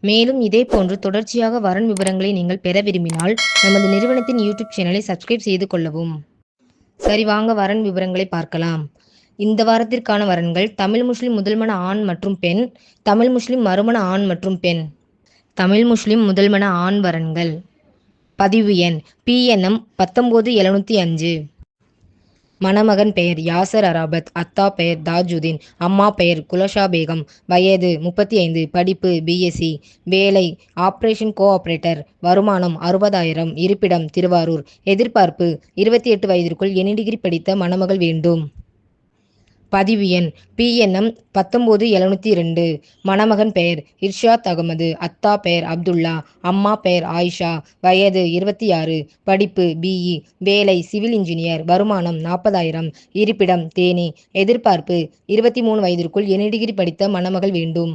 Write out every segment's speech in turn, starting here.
மேலும் இதே போன்று தொடர்ச்சியாக வரன் விவரங்களை நீங்கள் பெற விரும்பினால் நமது நிறுவனத்தின் யூடியூப் சேனலை சப்ஸ்கிரைப் செய்து கொள்ளவும். சரி வாங்க வரன் விவரங்களை பார்க்கலாம். இந்த வாரத்திற்கான வரன்கள் தமிழ் முஸ்லிம் முதல்மண ஆண் மற்றும் பெண் தமிழ் முஸ்லிம் மறுமண ஆண் மற்றும் பெண். தமிழ் முஸ்லிம் முதல்மண ஆண் வரன்கள். பதிவு எண் பிஎன்எம் பத்தொம்போது எழுநூற்றி அஞ்சு. மணமகன் பெயர் யாசர் அராபத் அத்தா பெயர் தாஜுதீன் அம்மா பெயர் குலஷா பேகம். வயது முப்பத்தி ஐந்து படிப்பு பிஎஸ்சி வேலை ஆப்ரேஷன் கோஆபரேட்டர் வருமானம் அறுபதாயிரம் இருப்பிடம் திருவாரூர். எதிர்பார்ப்பு இருபத்தி எட்டு வயதிற்குள் எனி டிகிரி படித்த மணமகள் வேண்டும். பதிவு எண். பிஎன்எம் பத்தொம்போது எழுநூற்றி ரெண்டு. மணமகன் பெயர் இர்ஷாத் அகமது. அத்தா பெயர் அப்துல்லா. அம்மா பெயர் ஆயிஷா. வயது இருபத்தி ஆறு படிப்பு பிஇ வேலை சிவில் இன்ஜினியர். வருமானம் நாற்பதாயிரம் இருப்பிடம் தேனி. எதிர்பார்ப்பு இருபத்தி மூணு வயதிற்குள் எனி டிகிரி படித்த மணமகள் வேண்டும்.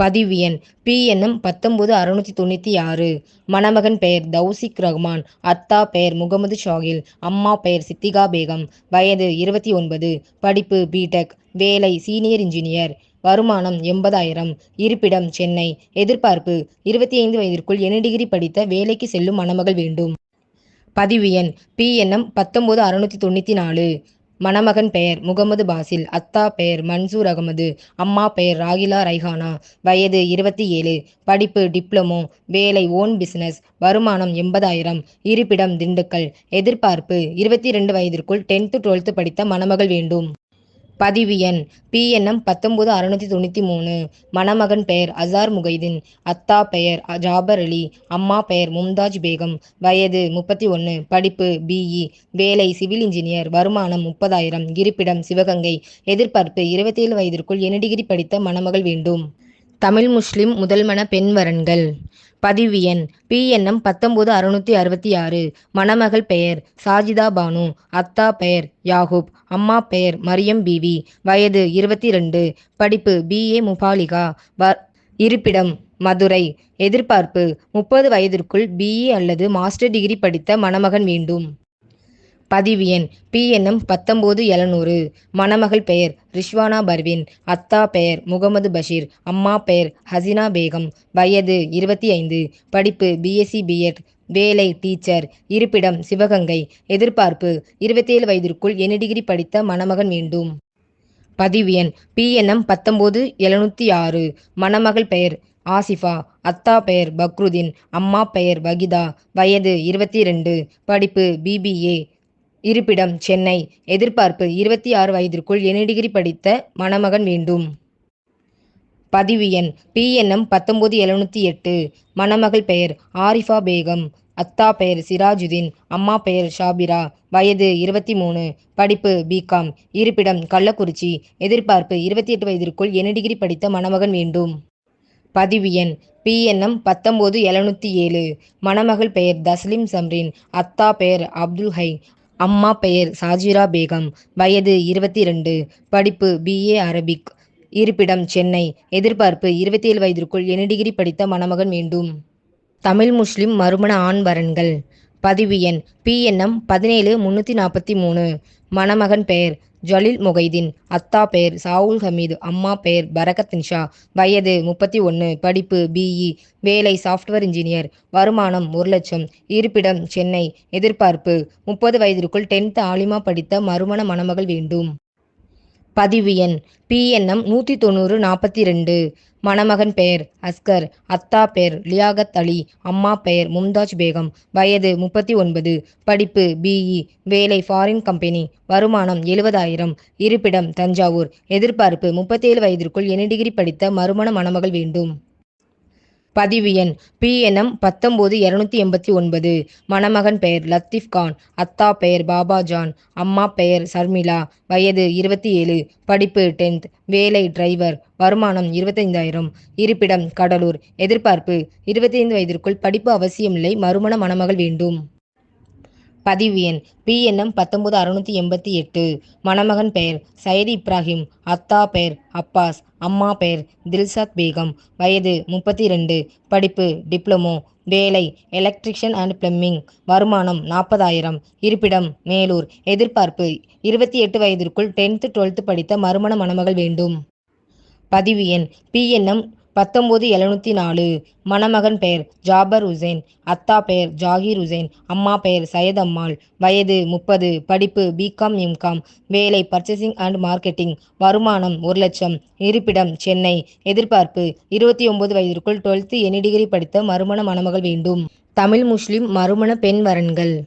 பதிவு எண் பிஎன்எம் பத்தொம்போது அறுநூற்றி தொண்ணூற்றி ஆறு. மணமகன் பெயர் தௌசிக் ரஹ்மான். அத்தா பெயர் முகமது ஷாகில். அம்மா பெயர் சித்திகா பேகம். வயது இருபத்தி ஒன்பது. படிப்பு பிடெக் வேலை சீனியர் இன்ஜினியர். வருமானம் எண்பதாயிரம். இருப்பிடம் சென்னை. எதிர்பார்ப்பு இருபத்தி ஐந்து வயதிற்குள் என டிகிரி படித்த வேலைக்கு செல்லும் மணமகள் வேண்டும். பதிவு எண் பிஎன்எம் பத்தொம்போது அறுநூற்றி தொண்ணூற்றி நாலு. மணமகன் பெயர் முகமது பாசில் அத்தா பெயர் மன்சூர் அகமது அம்மா பெயர் ராகிலா ரைஹானா. வயது இருபத்தி ஏழு படிப்பு டிப்ளமோ வேலை ஓன் பிசினஸ் வருமானம் எண்பதாயிரம் இருப்பிடம் திண்டுக்கல். எதிர்பார்ப்பு இருபத்தி ரெண்டு வயதிற்குள் டென்த்து டுவெல்த்து படித்த மணமகள் வேண்டும். பதிவு எண். பிஎன்எம் பத்தொம்போது அறுநூற்றி தொண்ணூற்றி மூணு. மணமகன் பெயர் அசார் முகைதீன். அத்தா பெயர் ஜாபர் அலி. அம்மா பெயர் மும்தாஜ் பேகம். வயது முப்பத்தி ஒன்று படிப்பு பிஇ வேலை சிவில் இன்ஜினியர். வருமானம் முப்பதாயிரம். இருப்பிடம் சிவகங்கை. எதிர்பார்ப்பு இருபத்தேழு வயதிற்குள் என டிகிரி படித்த மணமகள் வேண்டும். தமிழ் முஸ்லிம் முதல்மண பெண் வரன்கள். பதிவு எண். பிஎன்எம் பத்தொம்போது அறுநூற்றி அறுபத்தி ஆறு. மணமகள் பெயர் சாஜிதா பானு. அத்தா பெயர் யாகூப். அம்மா பெயர் மரியம் பிவி. வயது இருபத்தி ரெண்டு படிப்பு பிஏ முபாலிகா. வ இருப்பிடம் மதுரை. எதிர்பார்ப்பு முப்பது வயதிற்குள் பிஇ அல்லது மாஸ்டர் டிகிரி படித்த மணமகன் வேண்டும். பதிவு எண் பிஎன்எம் பத்தொம்போது எழுநூறு. மணமகள் பெயர் ரிஷ்வானா பர்வின். அத்தா பெயர் முகமது பஷீர். அம்மா பெயர் ஹசினா பேகம். வயது இருபத்தி ஐந்து. படிப்பு பிஎஸ்சி பிஎட் வேலை டீச்சர். இருப்பிடம் சிவகங்கை. எதிர்பார்ப்பு இருபத்தேழு வயதிற்குள் என டிகிரி படித்த மணமகன் வேண்டும் பதிவு எண் பிஎன்எம் பத்தொம்போது எழுநூற்றி ஆறு. மணமகள் பெயர் ஆசிஃபா. அத்தா பெயர் பக்ருதீன். அம்மா பெயர் வகிதா. வயது இருபத்தி ரெண்டு படிப்பு பிபிஏ இருப்பிடம் சென்னை. எதிர்பார்ப்பு இருபத்தி ஆறு வயதிற்குள் என டிகிரி படித்த மணமகன் வேண்டும். பதிவு எண் பிஎன்எம் பத்தொம்போது எழுநூற்றி எட்டு. மணமகள் பெயர் ஆரிஃபா பேகம். அத்தா பெயர் சிராஜுதீன். அம்மா பெயர் ஷாபிரா. வயது இருபத்தி மூணு படிப்பு பிகாம் இருப்பிடம் கள்ளக்குறிச்சி. எதிர்பார்ப்பு இருபத்தி எட்டு வயதிற்குள் என டிகிரி படித்த மணமகன் வேண்டும். பதிவு எண் பிஎன்எம் பத்தொம்போது எழுநூற்றி ஏழு. மணமகள் பெயர் தஸ்லிம் சம்ரீன். அத்தா பெயர் அப்துல் ஹை. அம்மா பெயர் சாஜிரா பேகம். வயது இருபத்தி ரெண்டு படிப்பு பிஏ அரபிக் இருப்பிடம் சென்னை. எதிர்பார்ப்பு இருபத்தி ஏழு வயதிற்குள் என டிகிரி படித்த மணமகன் வேண்டும். தமிழ் முஸ்லிம் மறுமண ஆண் வரன்கள். பதிவு எண். பிஎன்எம் பதினேழு முன்னூற்றி நாற்பத்தி மூணு. மணமகன் பெயர் ஜலீல் முகைதீன் அத்தா பெயர் சாவுல் ஹமீது அம்மா பெயர் பரகத் நிஷா வயது முப்பத்தி ஒன்று படிப்பு பிஇ வேலை சாஃப்ட்வேர் இன்ஜினியர் வருமானம் ஒரு லட்சம். இருப்பிடம் சென்னை எதிர்பார்ப்பு முப்பது வயதிற்குள் டென்த் ஆலிமா படித்த மறுமண மணமகள் வேண்டும். பதிவு எண். பிஎன்எம் நூற்றி தொண்ணூறு நாற்பத்தி ரெண்டு. மணமகன் பெயர் அஸ்கர். அத்தா பெயர் லியாகத் அலி. அம்மா பெயர் மும்தாஜ் பேகம். வயது முப்பத்தி ஒன்பது. படிப்பு பிஇ வேலை ஃபாரின் கம்பெனி வருமானம் எழுபதாயிரம் இருப்பிடம் தஞ்சாவூர். எதிர்பார்ப்பு முப்பத்தேழு வயதிற்குள் என டிகிரி படித்த மறுமண மணமகள் வேண்டும். பதிவு எண் பிஎன்எம் பத்தொம்போது இரநூத்தி எண்பத்தி ஒன்பது. மணமகன் பெயர் லத்தீப் கான் அத்தா பெயர் பாபா ஜான் அம்மா பெயர் சர்மிளா வயது இருபத்தி ஏழு படிப்பு டென்த் வேலை டிரைவர் வருமானம் இருபத்தைந்தாயிரம். இருப்பிடம் கடலூர். எதிர்பார்ப்பு இருபத்தைந்து வயதிற்குள் படிப்பு அவசியமில்லை மறுமண மணமகள் வேண்டும். பதிவு எண் பிஎன்எம் பத்தொம்போது அறுநூற்றி எண்பத்தி எட்டு. மணமகன் பெயர் சயீத் இப்ராஹிம் அத்தா பெயர் அப்பாஸ் அம்மா பெயர் தில்சாத் பேகம். வயது முப்பத்தி ரெண்டு படிப்பு டிப்ளமோ. வேலை எலக்ட்ரிஷியன் அண்ட் பிளம்பிங் வருமானம் நாற்பதாயிரம். இருப்பிடம் மேலூர். எதிர்பார்ப்பு இருபத்தி எட்டு வயதிற்குள் டென்த்து டுவெல்த்து படித்த மறுமண மணமகள் வேண்டும். பதிவு எண் பிஎன்எம் பத்தொம்போது எழுநூற்றி நாலு. மணமகன் பெயர் ஜாபர் உசேன். அத்தா பெயர் ஜாகீர் உசேன். அம்மா பெயர் சையத் அம்மாள். வயது முப்பது. படிப்பு பிகாம் எம்காம் வேலை பர்ச்சேசிங் அண்ட் மார்க்கெட்டிங் வருமானம் ஒரு லட்சம். இருப்பிடம் சென்னை. எதிர்பார்ப்பு இருபத்தி ஒன்பது வயதிற்குள் டுவெல்த்து எனி டிகிரி படித்த மறுமண மணமகள் வேண்டும். தமிழ் முஸ்லிம் மறுமண பெண் வரன்கள்.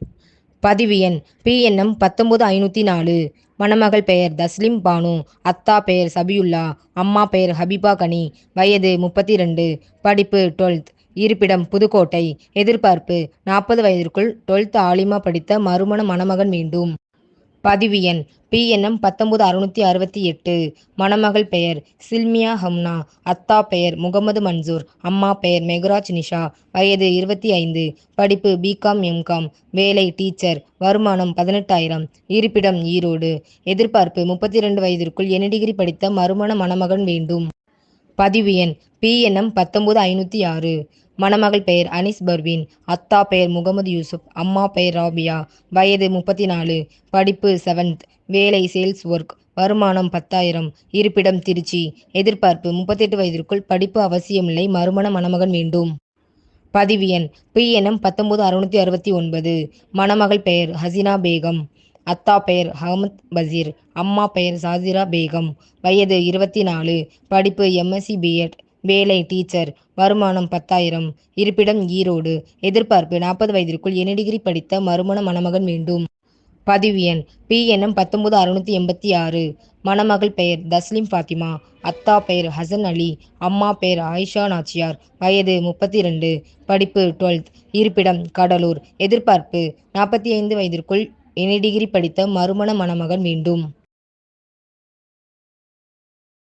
பதிவு எண் பிஎன்எம் பத்தொம்போது ஐநூற்றி நாலு. மணமகள் பெயர் தஸ்லிம் பானு அத்தா பெயர் சபியுல்லா அம்மா பெயர் ஹபீபா கனி வயது முப்பத்தி ரெண்டு படிப்பு டுவெல்த். இருப்பிடம் புதுக்கோட்டை. எதிர்பார்ப்பு நாற்பது வயதிற்குள் டுவெல்த் ஆலிமா படித்த மறுமண மணமகன் வேண்டும் பதிவு எண். பிஎன்எம் பத்தொம்போது அறுநூற்றி அறுபத்தி எட்டு. மணமகள் பெயர் சில்மியா ஹம்னா. அத்தா பெயர் முகமது மன்சூர். அம்மா பெயர் மெகராஜ் நிஷா. வயது இருபத்தி ஐந்து. படிப்பு பிகாம் எம்காம் வேலை டீச்சர். வருமானம் பதினெட்டாயிரம். இருப்பிடம் ஈரோடு. எதிர்பார்ப்பு முப்பத்தி ரெண்டு வயதிற்குள் எனி டிகிரி படித்த மறுமண மணமகன் வேண்டும்? பதிவு எண். பிஎன்எம் பத்தொம்போது ஐநூற்றி ஆறு. மணமகள் பெயர் அனிஸ் பர்வீன் அத்தா பெயர் முகமது யூசுப் அம்மா பெயர் ராபியா வயது முப்பத்தி நாலு படிப்பு செவன்த் வேலை சேல்ஸ் ஒர்க் வருமானம் பத்தாயிரம் இருப்பிடம் திருச்சி எதிர்பார்ப்பு முப்பத்தெட்டு வயதிற்குள் படிப்பு அவசியமில்லை மறுமண மணமகன் வேண்டும். பதிவு எண் பிஎன்எம் பத்தொன்பது அறுநூற்றி அறுபத்தி ஒன்பது மணமகள் பெயர் ஹசினா பேகம் அத்தா பெயர் அகமத் பசீர் அம்மா பெயர் சாசிரா பேகம் வயது இருபத்தி நாலு படிப்பு எம்எஸ்சி பிஎட் வேலை டீச்சர் வருமானம் பத்தாயிரம். இருப்பிடம் ஈரோடு. எதிர்பார்ப்பு நாற்பது வயதிற்குள் என டிகிரி படித்த மறுமண மணமகன் வேண்டும். பதிவு எண் பிஎன்எம் பத்தொம்போது அறுநூற்றி எண்பத்தி ஆறு. மணமகள் பெயர் தஸ்லிம் ஃபாத்திமா. அத்தா பெயர் ஹசன் அலி. அம்மா பெயர் ஆயிஷா நாச்சியார். வயது முப்பத்தி ரெண்டு படிப்பு டுவெல்த். இருப்பிடம் கடலூர். எதிர்பார்ப்பு நாற்பத்தி ஐந்து வயதிற்குள் இணை டிகிரி படித்த மறுமண மணமகன் வேண்டும்.